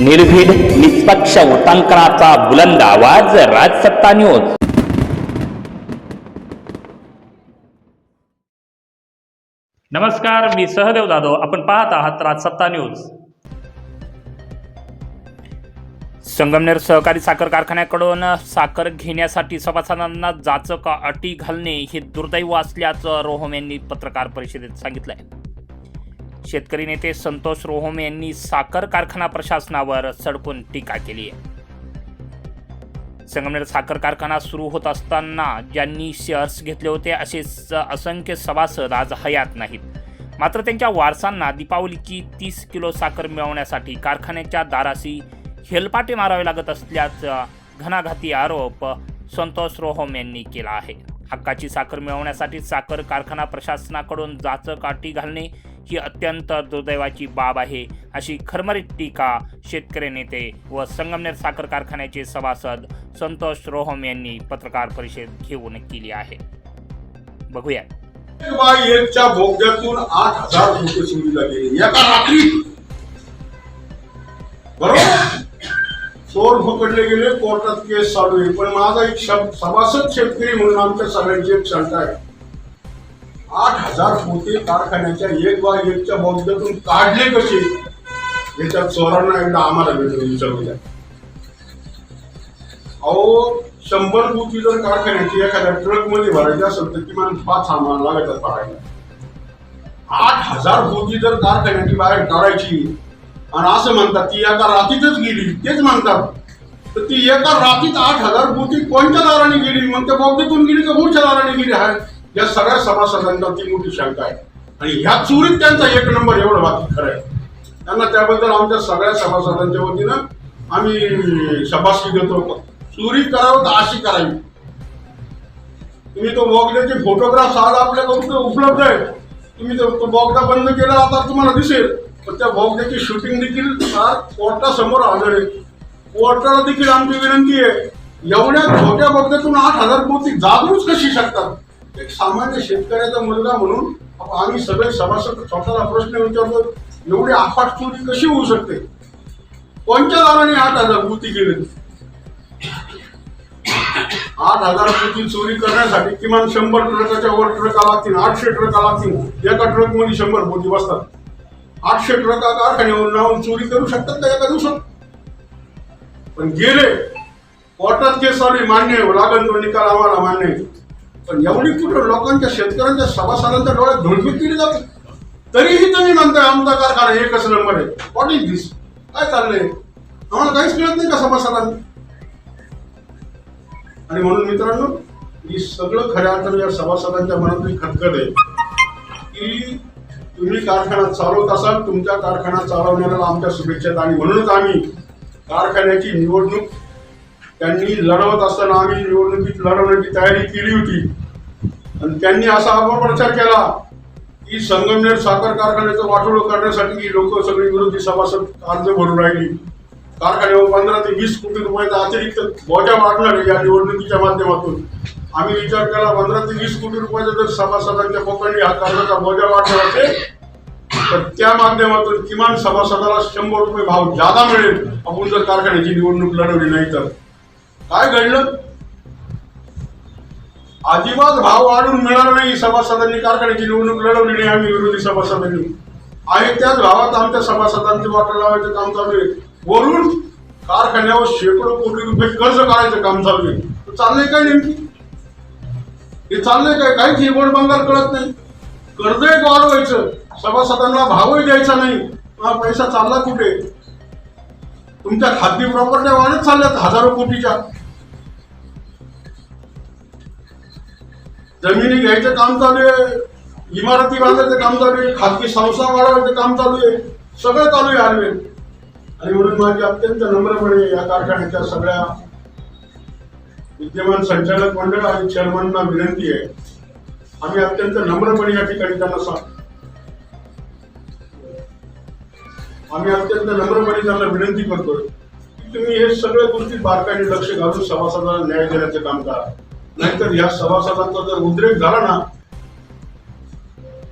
निर्भीड निष्पक्ष उटांकनाचा बुलंद आवाज राजसत्ता न्यूज नमस्कार मी सहदेव जाधव. आपण पाहत आहात राजसत्ता न्यूज संगमनेर सहकारी साखर कारखान्याकडून साखर घेण्यासाठी सभासदांना जाचक अटी घालणे हे दुर्दैव असल्याचं रोहम यांनी पत्रकार परिषदेत सांगितलंय. शेतकरी नेते संतोष रोहोम यांनी साखर कारखाना प्रशासनावर सडकून टीका केली. आहे संगमनेर साखर कारखाना सुरू होत असताना ज्यांनी शेअर्स घेतले होते असे असंख्य सभासद आज हयात नाहीत. मात्र त्यांच्या वारसांना दीपावलीची तीस किलो साखर मिळवण्यासाठी कारखान्याच्या दाराशी हेलपाटे मारावे लागत असल्याचा घणाघाती आरोप संतोष रोहम यांनी केला आहे. हक्काची साखर मिळवण्यासाठी साखर कारखाना प्रशासनाकडून जाचं काठी घालणे ही अत्यंत दुर्दैवाची बाब आहे अशी खरमरीत टीका शेतकरी नेते व संगमनेर साखर कारखान्याचे सभासद संतोष रोहम यांनी पत्रकार परिषद घेऊन केली आहे. बघूया एक बाय एकच्या बोगद्यातून आठ हजार रुपये चोरीला गेले. एका रात्री बरोबर? चोर पकडले गेले कोर्टात केस चालू आहे. पण माझा एक सभासद शेतकरी म्हणून आमच्या सगळ्यांची एक शंका आहे. आठ हजार पोते कारखान्याच्या एक बाय एकच्या बौद्धातून काढले कसे? याच्या चोरांना एकदा आम्हाला भेटून विचारूया. अहो शंभर पोती जर कारखान्याची एखाद्या ट्रकमध्ये भरायची असेल तर किमान पाच सामान लागतात भरायला आठ हजार पोती जर कारखान्याची बाहेर काढायची आणि असं म्हणतात ती एका रात्रीतच गेली तेच म्हणतात. तर ती एका रात्रीत आठ हजार पोती कोणत्या दाराने गेली? मग त्या बोगद्यातून गेली का पुढच्या दाराने गेली? आहे या सगळ्या सभासदांना ती मोठी शंका आहे. आणि ह्या चोरीत त्यांचा एक नंबर एवढं बाकी खरं आहे. त्यांना त्याबद्दल आमच्या सगळ्या सभासदांच्या वतीनं आम्ही शबासकी देतो. चोरी करावं तर अशी करावी. तुम्ही तो बोगद्याचे फोटोग्राफ आज आपल्याकडून उपलब्ध आहे तुम्ही तो तो बंद केला आता तुम्हाला दिसेल. पण त्या बोगद्याची शूटिंग देखील कोर्टासमोर हजर आहे कोर्टाला देखील आमची विनंती आहे. एवढ्या छोट्या बोगद्यातून आठ हजार कोटी जागरूच कशी शकतात? एक सामान्य शेतकऱ्याचा मुलगा म्हणून आम्ही सगळे सभासद स्वतःला प्रश्न विचारतो एवढी आफाट चोरी कशी होऊ शकते? कोणत्या दाराने आठ हजार कृती केली? आठ हजार कृती चोरी करण्यासाठी किमान शंभर ट्रकाच्या वर ट्रका लागतील आठशे ट्रका लागतील एका ट्रकमध्ये शंभर पोती बसतात. आठशे ट्रका कारखान्यावर लावून चोरी करू शकतात का एका दिवसात? पण गेले कोर्टात केस चालू मान्य लागण तो निकाल आम्हाला मान्य आहे. पण एवढी कुठं लोकांच्या शेतकऱ्यांच्या सभासदांच्या डोळ्यात धुळफीत केली जाते. तरीही तुम्ही म्हणताय आमचा कारखाना एकच नंबर आहे? व्हॉट इज दिस काय चाललंय? आम्हाला काहीच मिळत नाही का सभासदांना? आणि म्हणून मित्रांनो ही सगळं खऱ्या अर्थाने या सभासदांच्या मनातली खतखत आहे की तुम्ही कारखाना चालवत असाल तुमच्या कारखाना चालवण्याला आमच्या शुभेच्छा आणि म्हणूनच आम्ही कारखान्याची निवडणूक त्यांनी लढवत असताना आम्ही निवडणुकीत लढवण्याची तयारी केली होती. आणि त्यांनी असा अपप्रचार केला की संगमनेर साखर कारखान्याचं वाटोळ करण्यासाठी लोक सगळी विरोधी सभासद अर्ज भरून राहिली. कारखान्यावर पंधरा ते वीस कोटी रुपयाचा अतिरिक्त बोजा वाढणार या निवडणुकीच्या माध्यमातून. आम्ही विचार केला पंधरा ते वीस कोटी रुपयाचा जर सभासदांच्या पोकांनी हा कर्जाचा बोजा वाढणार असेल तर त्या माध्यमातून किमान सभासदाला शंभर रुपये भाव जादा मिळेल आपण जर कारखान्याची निवडणूक लढवली नाही तर. काय घडलं? अजिबात भाव वाढून मिळणार नाही सभासदांनी कारखान्याची निवडणूक लढवली नाही आम्ही विरोधी सभासदांनी. आहे त्याच भावात आमच्या सभासदांचे वाटा लावायचं काम चालू आहे. वरून कारखान्यावर शेकडो कोटी रुपये कर्ज काढायचं काम चालू आहे. तर चाललंय काय नेमकी? हे चाललंय काय? काहीच हे गोड बंगाल कळत नाही. कर्ज एक वाढवायचं. सभासदांना भावही द्यायचा नाही. पैसा चालला कुठे? तुमच्या खाद्य प्रॉपर्ट्या वाढत चालल्यात हजारो कोटीच्या. जमिनी घ्यायचं काम चालू आहे. इमारती बांधायचं काम चालू आहे. खाजगी संस्था वाढवायचं काम चालू आहे. सगळं चालू आहे आरवेल आणि म्हणून माझी अत्यंत नम्रपणे या कारखान्याच्या सगळ्या विद्यमान संचालक मंडळ आणि चेअरमनना विनंती आहे. आम्ही अत्यंत नम्रपणे या ठिकाणी त्यांना सांग आम्ही अत्यंत नम्रपणे त्यांना विनंती करतोय की तुम्ही हे सगळ्या गोष्टी बारकाईने लक्ष घालून सभासदांना न्याय देण्याचं काम करा. नाहीतर या सभासदांचा जर उद्रेक झाला ना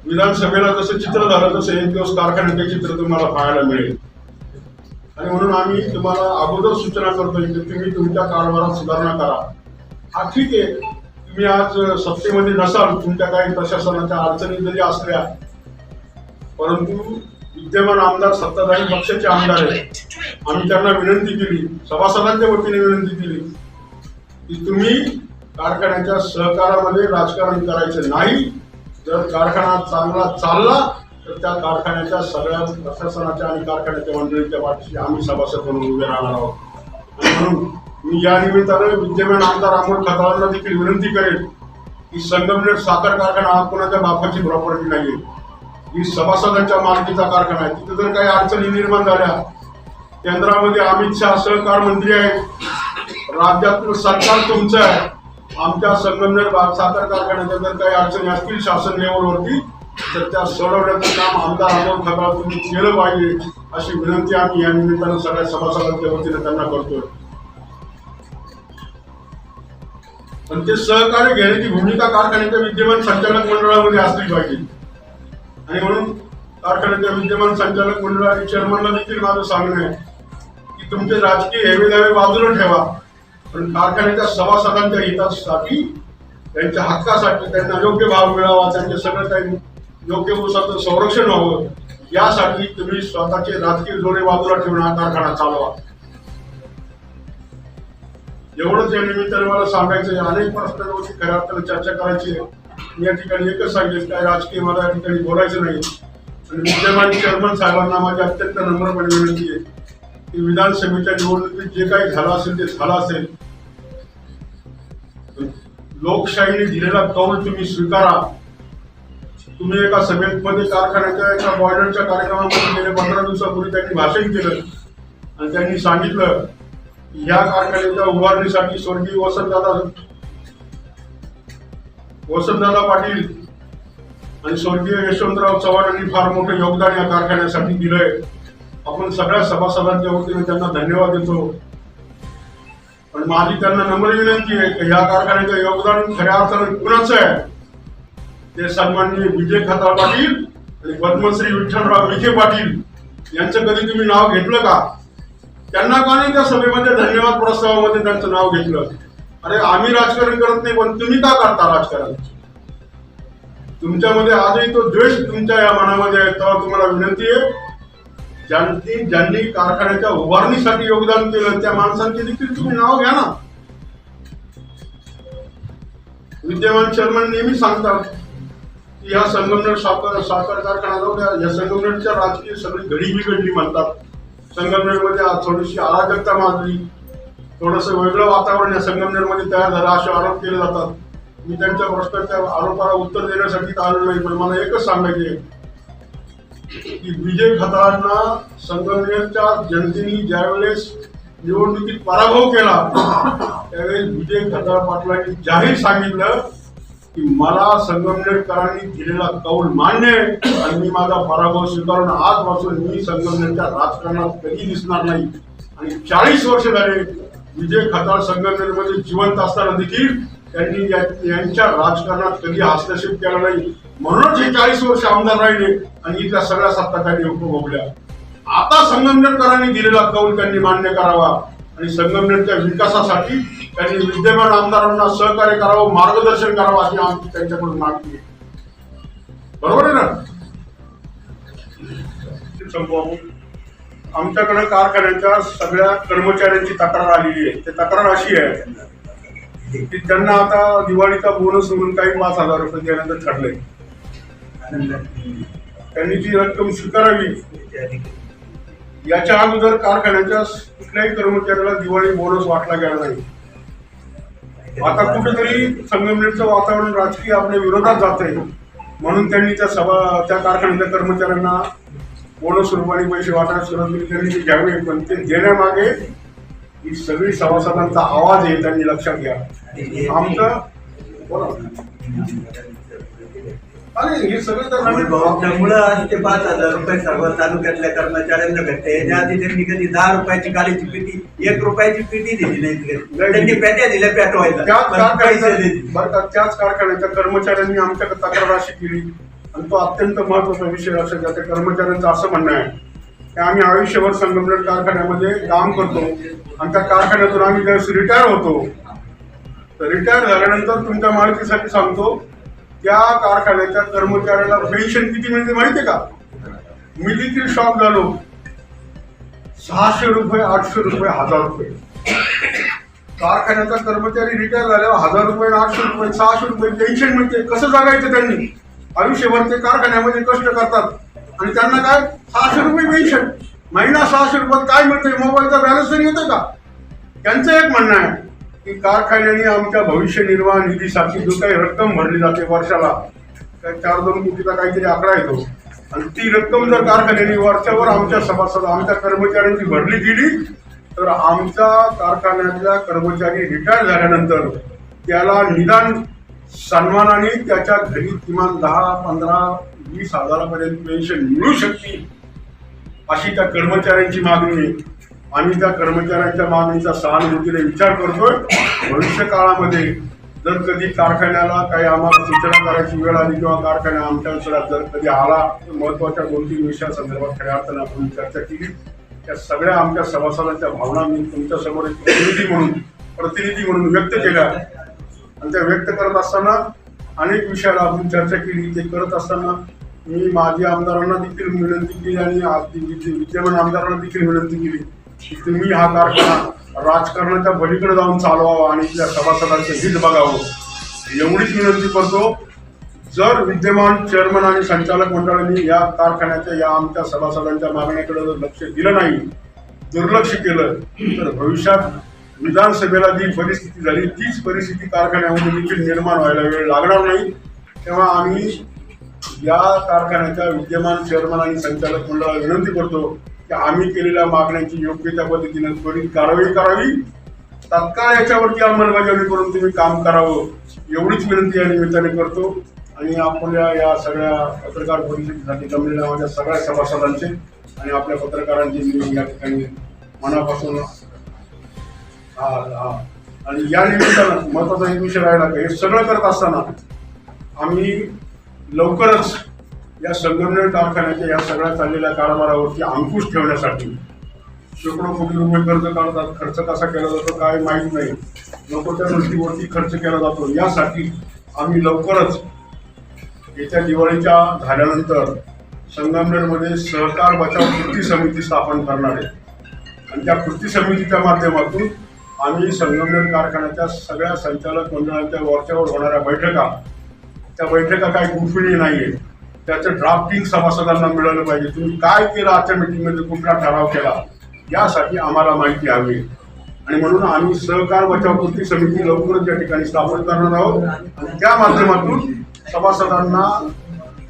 विधानसभेला जसं चित्र झालं तसं एक दिवस कारखान्याचे चित्र तुम्हाला पाहायला मिळेल. आणि म्हणून आम्ही तुम्हाला अगोदर सूचना करतोय की तुम्ही तुमच्या कारभारात सुधारणा करा. हा ठीक आहे. तुम्ही आज सत्तेमध्ये नसाल तुमच्या काही प्रशासनाच्या अडचणी जरी असल्या परंतु विद्यमान आमदार सत्ताधारी पक्षाचे आमदार आहेत. आम्ही त्यांना विनंती केली सभासदांच्या वतीने विनंती केली की तुम्ही कारखान्याच्या सहकारामध्ये राजकारण करायचं नाही. जर कारखाना चांगला चालला तर त्या कारखान्याच्या सगळ्या प्रशासनाच्या आणि कारखान्याच्या मंडळीच्या पाठीशी आम्ही सभासद म्हणून उभे राहणार आहोत. आणि म्हणून मी या निमित्तानं विद्यमान आमदार अमोल खताळांना देखील विनंती करेन की संगमनेर साखर कारखाना हा कोणाच्या बापाची प्रॉपर्टी नाहीये. ही सभासदांच्या मालकीचा कारखाना आहे. तिथे जर काही अडचणी निर्माण झाल्या केंद्रामध्ये अमित शहा सहकार मंत्री आहेत राज्यातलं सरकार तुमचं आहे आमच्या संगमनेर साखर कारखान्याच्या जर काही अडचणी असतील शासन लेवलवरती तर त्या सोडवण्याचं काम आमदार अमोल खताळ तुम्ही केलं पाहिजे अशी विनंती आम्ही या निमित्तानं सगळ्या सभासदांच्या वतीने त्यांना करतोय. पण ते सहकार्य घेण्याची भूमिका कारखान्याच्या विद्यमान संचालक मंडळामध्ये असली पाहिजे. आणि म्हणून कारखान्याच्या विद्यमान संचालक मंडळ आणि चेअरमनला देखील माझं सांगणं आहे की तुमचे राजकीय हेवेदावे बाजूला ठेवा. पण कारखान्याच्या सभासदांच्या हितासाठी त्यांच्या हक्कासाठी त्यांना योग्य भाव मिळावा त्यांचे सगळं काही योग्यनुसार संरक्षण व्हावं यासाठी तुम्ही स्वतःचे राजकीय जोडे बाजूला ठेवून हा कारखाना चालवा. एवढंच या निमित्ताने मला सांगायचं अनेक प्रश्नांवरती खऱ्या अर्थानं चर्चा करायची आहे. मी या ठिकाणी एकच सांगेल काय राजकीय मला या ठिकाणी बोलायचं नाही. आणि विद्यमान चेअरमन साहेबांना माझी अत्यंत नम्रपणे विनंती आहे की विधानसभेच्या निवडणुकीत जे काही झालं असेल ते झालं असेल. लोकशाहीने दिलेला कौल तुम्ही स्वीकारा. तुम्ही एका सभेमध्ये कारखान्याच्या एका बॉयलरच्या कार्यक्रमामध्ये गेले पंधरा दिवसापूर्वी त्यांनी भाषण केलं. आणि त्यांनी सांगितलं की या कारखान्याच्या उभारणीसाठी स्वर्गीय वसंतदादा वसंतदादा पाटील आणि स्वर्गीय यशवंतराव चव्हाण यांनी फार मोठं योगदान या कारखान्यासाठी दिलंय. आपण सगळ्या सभासदांच्या वतीने त्यांना धन्यवाद देतो. पण माझी त्यांना नम्र विनंती आहे की या कारखान्याचं योगदान खऱ्या अर्थानं कुणाच आहे. ते सन्माननीय विजय खताळ पाटील आणि पद्मश्री विठ्ठलराव विखे पाटील यांचं कधी तुम्ही नाव घेतलं का? त्यांना का नाही त्या सभेमध्ये धन्यवाद प्रस्तावामध्ये त्यांचं नाव घेतलं? अरे आम्ही राजकारण करत नाही पण तुम्ही का करता राजकारण? तुमच्यामध्ये आजही तो द्वेष तुमच्या या मनामध्ये आहे तेव्हा तुम्हाला विनंती आहे ज्यांनी ज्यांनी कारखान्याच्या उभारणीसाठी योगदान केलं त्या माणसांचे देखील तुम्ही नाव घ्या ना. विद्यमान चेअरमन नेहमी सांगतात की या संगमनेर साखर साखर कारखाना जाऊ द्या. या संगमनेरच्या राजकीय सगळी घडी बिघडली म्हणतात. संगमनेरमध्ये आज थोडीशी अराजकता माजली. थोडस वेगळं वातावरण या संगमनेरमध्ये तयार झालं असे आरोप केले जातात. मी त्यांच्या प्रश्नाच्या आरोपाला उत्तर देण्यासाठी आलेलो नाही पण मला एकच सांगायचे की विजय खताळांना संगमनेरच्या जनतेने ज्यावेळेस निवडणुकीत पराभव केला त्यावेळेस विजय खताळ पाटलांनी जाहीर सांगितलं की मला संगमनेरकरांनी दिलेला कौल मान्य आहे आणि मी माझा पराभव स्वीकारून आजपासून मी संगमनेरच्या राजकारणात कधी दिसणार नाही. आणि चाळीस वर्ष झाले विजय खताळ संगमनेरमध्ये जिवंत असताना देखील त्यांनी यांच्या राजकारणात कधी हस्तक्षेप केला नाही. म्हणूनच हे चाळीस वर्ष आमदार राहिले आणि इथल्या सगळ्या सत्ता त्यांनी उपभोगल्या. आता संगमनेरकरांनी दिलेला कौल त्यांनी मान्य करावा आणि संगमनेरच्या विकासासाठी त्यांनी विद्यमान आमदारांना सहकार्य करावं मार्गदर्शन करावं अशी आमची त्यांच्याकडून मागणी आहे. बरोबर आहे ना? संपू आमच्याकडे कारखान्याच्या सगळ्या कर्मचाऱ्यांची तक्रार आलेली आहे. ती तक्रार अशी आहे. की त्यांना आता दिवाळीचा बोनस म्हणून काही पाच हजार रुपये देण्याचं ठरलंय. त्यांनी ती रक्कम स्वीकारावी याच्या अगोदर कारखान्याच्या कुठल्याही कर्मचाऱ्याला दिवाळी बोनस वाटला गेला नाही. आता कुठेतरी संगमनेरचं वातावरण राजकीय आपल्या विरोधात जात आहे म्हणून त्यांनी त्या सभा त्या कारखान्याच्या कर्मचाऱ्यांना बोनस रूपाने पैसे वाटायला सुरुवात केली. त्यांनी घ्यावे पण ते देण्यामागे ही सगळी सभासदांचा आवाज आहे त्यांनी लक्षात घ्या. आमचं अरे हे सगळं तर नवीन त्यामुळं आज ते पाच हजार रुपये सर्व तालुक्यातल्या कर्मचाऱ्यांना भेटते याच्या आधी त्यांनी कधी दहा रुपयाची कालीची पेटी एक रुपयाची पेटी दिली नाही. त्यांनी पेट्या दिल्या पेटवायला. त्याच कारखान्याच्या दिले बरं का त्याच कारखान्याच्या कर्मचाऱ्यांनी आमच्याकडे तक्रार अशी केली. आणि तो अत्यंत महत्त्वाचा विषय लक्षात घ्या त्या कर्मचाऱ्यांचं असं म्हणणं आहे. आम्ही आयुष्यभर संगमनेर कारखान्यामध्ये काम करतो. आणि त्या कारखान्यातून आम्ही ज्यावेळेस रिटायर होतो तर रिटायर झाल्यानंतर तुमच्या माहितीसाठी सांगतो त्या कारखान्याच्या कर्मचाऱ्याला पेन्शन किती मिळते माहितीये का? मी देखील शॉक झालो. सहाशे रुपये आठशे रुपये हजार रुपये. कारखान्याचा कर्मचारी रिटायर झाल्यावर हजार रुपये आठशे रुपये सहाशे रुपये पेन्शन मिळते. कसं जगायचं त्यांनी? आयुष्यभर ते कारखान्यामध्ये कष्ट करतात. आणि त्यांना काय? सहाशे रुपये पेन्शन महिना सहाशे रुपयात काय मिळते मोबाईलचा बॅलन्स तरी येतो का? त्यांचं एक म्हणणं आहे की कारखान्याने आमच्या भविष्य निर्वाह निधीसाठी जो काही रक्कम भरली जाते वर्षाला काय चार दोन कोटीचा काहीतरी आकडा येतो. आणि ती रक्कम जर कारखान्याने वर्षावर आमच्या सभासद आमच्या कर्मचाऱ्यांची भरली गेली तर आमच्या कारखान्यातल्या कर्मचारी रिटायर झाल्यानंतर त्याला निदान सन्मानाने त्याच्या घरी किमान दहा पंधरा वीस हजारापर्यंत पेन्शन मिळू शकते अशी त्या कर्मचाऱ्यांची मागणी आहे. आम्ही त्या कर्मचाऱ्यांच्या मागणीचा सहानुभूतीने विचार करतोय. भविष्य काळामध्ये जर कधी कारखान्याला काही आम्हाला सूचना करायची वेळ आली किंवा कारखाना आमच्या जर कधी आला तर महत्त्वाच्या दोन तीन विषयासंदर्भात खऱ्या अर्थानं आपण चर्चा केली. त्या सगळ्या आमच्या सभासदांच्या भावना मी तुमच्यासमोर एक प्रतिनिधी म्हणून प्रतिनिधी म्हणून व्यक्त केल्या. आणि त्या व्यक्त करत असताना अनेक विषयाला आपण चर्चा केली. ते करत असताना मी माझी आमदारांना देखील विनंती केली आणि आज विद्यमान आमदारांना देखील विनंती केली की तुम्ही हा कारखाना राजकारणाच्या पलीकडे जाऊन चालवावा आणि त्या सभासदांचं हित बघावं. एवढीच विनंती करतो. जर विद्यमान चेअरमन आणि संचालक मंडळांनी या कारखान्याच्या या आमच्या सभासदांच्या मागण्याकडे जर लक्ष दिलं नाही दुर्लक्ष केलं तर भविष्यात विधानसभेला जी परिस्थिती झाली तीच परिस्थिती कारखान्यामध्ये देखील निर्माण व्हायला वेळ लागणार नाही. तेव्हा आम्ही या कारखान्याच्या विद्यमान चेअरमन आणि संचालक मंडळाला विनंती करतो की आम्ही केलेल्या मागण्यांची योग्य त्या पद्धतीने त्वरित कारवाई करावी. तात्काळ याच्यावरती अंमलबजावणी करून तुम्ही काम करावं एवढीच विनंती या निमित्ताने करतो. आणि आपल्या या सगळ्या पत्रकार परिषदेसाठी जमलेल्या माझ्या सगळ्या सभासदांचे आणि आपल्या पत्रकारांचे मी या ठिकाणी मनापासून हा. आणि या निमित्तानं महत्त्वाचा एक विषय राहिला का हे सगळं करत असताना आम्ही लवकरच या संगमनेर कारखान्याच्या या सगळ्या चाललेल्या कारभारावरती अंकुश ठेवण्यासाठी शेकडो कोटी रुपये कर्ज काढतात खर्च कसा केला जातो काय माहीत नाही. नको त्या गोष्टीवरती खर्च केला जातो. यासाठी आम्ही लवकरच येत्या दिवाळीच्या झाल्यानंतर संगमनेरमध्ये सहकार बचाव कृती समिती स्थापन करणार आहे. आणि त्या कृती समितीच्या माध्यमातून आम्ही संगमनेर कारखान्याच्या सगळ्या संचालक मंडळांच्या वरच्यावर होणाऱ्या बैठका त्या बैठका काही नाही नाहीये. त्याचं ड्राफ्टिंग सभासदांना मिळालं पाहिजे. तुम्ही काय केलं आजच्या मिटिंगमध्ये कुठला ठराव केला? यासाठी आम्हाला माहिती हवी. आणि म्हणून आम्ही सहकार बचाव कृती समिती लवकरच या ठिकाणी स्थापन करणार आहोत. आणि त्या माध्यमातून सभासदांना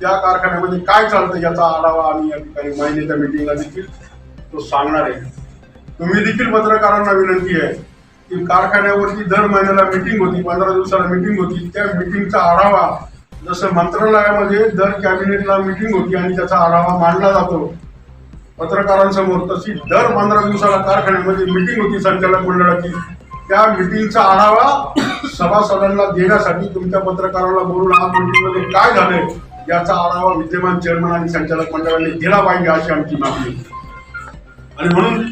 त्या कारखान्यामध्ये काय चालतं याचा आढावा आम्ही या ठिकाणी महिन्याच्या मिटिंगला देखील तो सांगणार आहे. तुम्ही देखील पत्रकारांना विनंती आहे की कारखान्यावरती दर महिन्याला मिटिंग होती पंधरा दिवसाला मिटिंग होती. त्या मिटिंगचा आढावा जसं मंत्रालयामध्ये दर कॅबिनेटला मिटिंग होती आणि त्याचा आढावा मांडला जातो पत्रकारांसमोर तशी दर पंधरा दिवसाला कारखान्यामध्ये मिटिंग होती संचालक मंडळाची. त्या मिटिंगचा आढावा सभासदांना देण्यासाठी तुमच्या पत्रकाराला बोलून आज मिटिंगमध्ये काय झालंय याचा आढावा विद्यमान चेअरमन आणि संचालक मंडळाने दिला पाहिजे अशी आमची मागणी. आणि म्हणून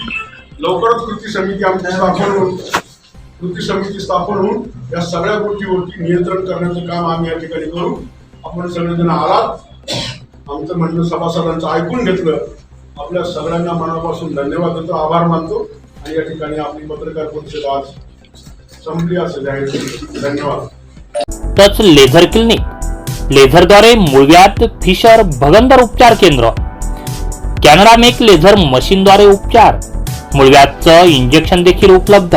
लवकरच कृती समिती आमच्या स्थापन कृती समिती स्थापन होऊन या सगळ्या गोष्टीवरती नियंत्रण करण्याचं काम आम्ही या ठिकाणी करू आपण सगळेजण आलात. आमचं म्हणणं सभासदांचं ऐकून घेतलं. आपल्या सगळ्यांना मनापासून धन्यवाद देतो आभार मानतो आणि या ठिकाणी आपली पत्रकार परिषद आज संपली असं जाहीर धन्यवाद. Touch laser clinic. लेझरद्वारे मुळव्यात फिशर भगंदर उपचार केंद्र. कॅनडा मेक लेझर मशीनद्वारे उपचार. मुळव्यातचं इंजेक्शन देखील उपलब्ध.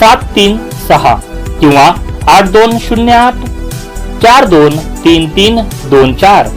सात तीन सहा किंवा आठ दोन शून्य आठ चार दोन तीन तीन दोन चार.